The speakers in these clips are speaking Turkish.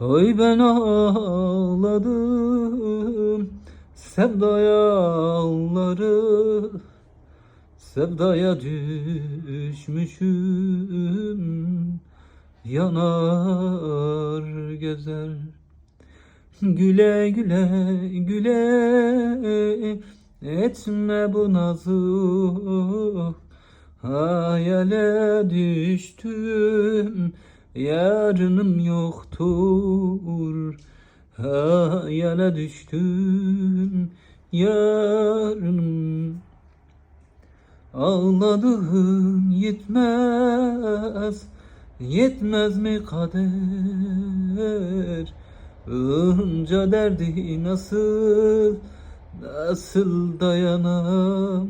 Oy ben ağladım. Sevdaya ağları Sevdaya düşmüşüm. Yanar gezer. Güle güle güle etme bu nazı. Hayale düştüm yarınım yoktur. Hayale düştüm. Yarınım. Ağladığın yetmez. Yetmez mi kader? Önce derdi nasıl? Nasıl dayanam?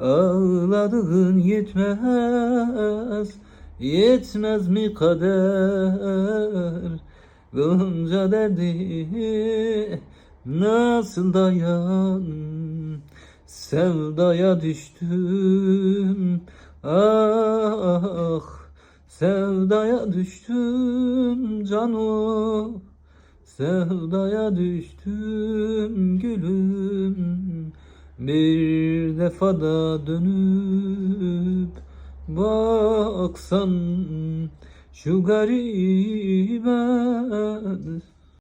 Ağladığın yetmez Yetmez mi kader? Önce derdi Nasıl dayan? Sevdaya düştüm. Ah Sevdaya düştüm cano Sevdaya düştüm gülüm. Bir defada dönüp baksan Şu garibe